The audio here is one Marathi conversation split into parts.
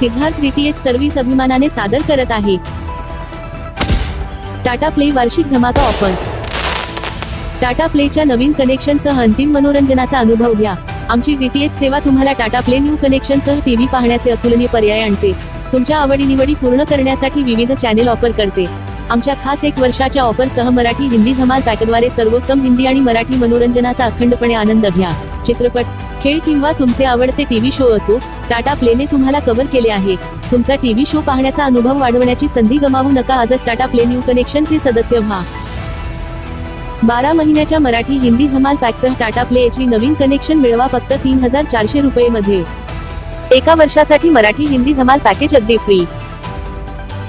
सिद्धार्थ डीटीएच सर्व्हिस अभिमानाने सादर करत आहे. टाटा प्ले वार्षिक धमाका ऑफर. टाटा प्लेच्या नवीन कनेक्शनसह अंतिम मनोरंजनाचा अनुभव घ्या. आमची डीटीएच सेवा तुम्हाला टाटा प्ले न्यू कनेक्शनसह टीव्ही पाहण्याचे अतुलनीय पर्याय आणते. तुमच्या आवडीनिवडी पूर्ण करण्यासाठी विविध चॅनेल ऑफर करते. आमच्या खास एक वर्षाच्या ऑफरसह मराठी हिंदी धमाल पॅकद्वारे सर्वोत्तम हिंदी आणि मराठी मनोरंजनाचा अखंडपणे आनंद घ्या. चित्रपट खेळ किंवा तुमचे आवडते टीव्ही शो असो टाटा प्लेने तुम्हाला कव्हर केले आहे. तुमचा टीव्ही शो पाहण्याचा अनुभव वाढवण्याची संधी गमावू नका. आजच टाटा प्ले न्यू कनेक्शनचे सदस्य व्हा. बारा महिन्याच्या मराठी हिंदी धमाल पॅकसह टाटा प्ले एचडी नवीन कनेक्शन मिळवा फक्त तीन हजार चारशे रुपये मध्ये एका वर्षासाठी मराठी हिंदी धमाल पॅकेज अगदी फ्री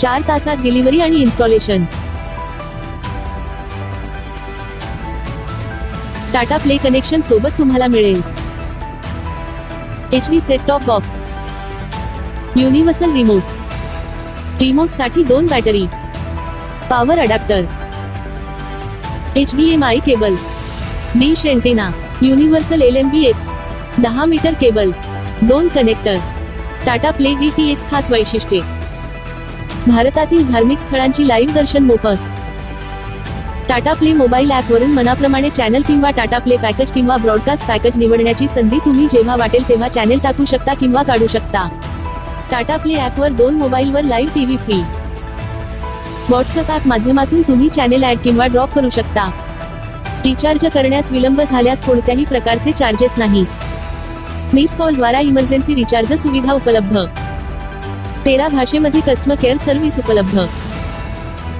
चार तासात डिलिव्हरी आणि इन्स्टॉलेशन. टाटा प्ले कनेक्शन सोबत तुम्हाला मिळेल. H D set top box universal remote रिमोटसाठी दोन battery power adapter H D M I cable dish antenna universal L M B X दहा मीटर केबल दोन connector Tata play D T X खास वैशिष्ट्ये. भारतातील धार्मिक स्थळांची लाईव्ह दर्शन मोफत. टाटा प्ले मोबाईल ॲपवरून मनाप्रमाणे चॅनल किंवा टाटा प्ले पॅकेज किंवा ब्रॉडकास्ट पॅकेज निवडण्याची संधी तुम्ही जेव्हा वाटेल तेव्हा चॅनेल टाकू शकता किंवा काढू शकता. टाटा प्ले ॲपवर दोन मोबाईलवर live TV free WhatsApp app माध्यमातून तुम्ही चॅनेल ॲड किंवा ड्रॉप करू शकता. रिचार्ज करण्यास विलंब झाल्यास कोणत्याही प्रकारचे चार्जेस नाही. मिस कॉलद्वारा इमर्जन्सी रिचार्ज सुविधा उपलब्ध. तेरा भाषेमध्ये कस्टमर केअर सर्व्हिस उपलब्ध.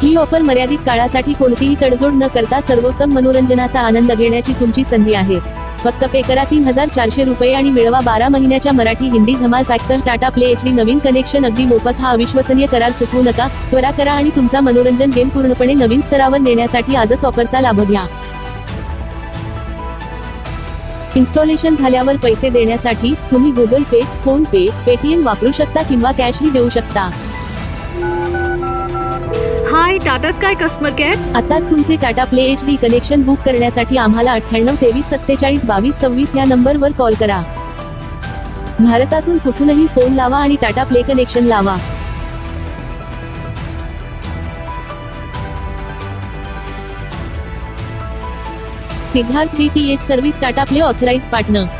ही ऑफर मर्यादित काळासाठी कोणतीही तडजोड न करता सर्वोत्तम मनोरंजनाचा आनंद घेण्याची तुमची संधी आहे. फक्त पे करा तीन हजार चारशे रुपये आणि मिळवा बारा महिन्याच्या मराठी हिंदी धमाल पॅक्सल टाटा प्ले एच डी नवीन कनेक्शन अगदी मोफत हा अविश्वसनीय करार चुकवू नका. त्वरा करा आणि तुमचा मनोरंजन गेम पूर्णपणे नवीन स्तरावर नेण्यासाठी आजच ऑफरचा लाभ घ्या. इन्स्टॉलेशन झाल्यावर पैसे देण्यासाठी तुम्ही गुगल पे फोन पे पेटीएम वापरू शकता किंवा कॅशही देऊ शकता. Hi Tata sky customer care आताच तुमचे Tata play H D connection book करण्यासाठी आम्हाला अठ्ठ्याण्णव तेवीस सत्तेचाळीस बावीस सव्वीस या नंबरवर कॉल करा. भारतातून कुठूनही फोन लावा आणि टाटा प्ले कनेक्शन लावा. Siddharth D T H service Tata play authorise partner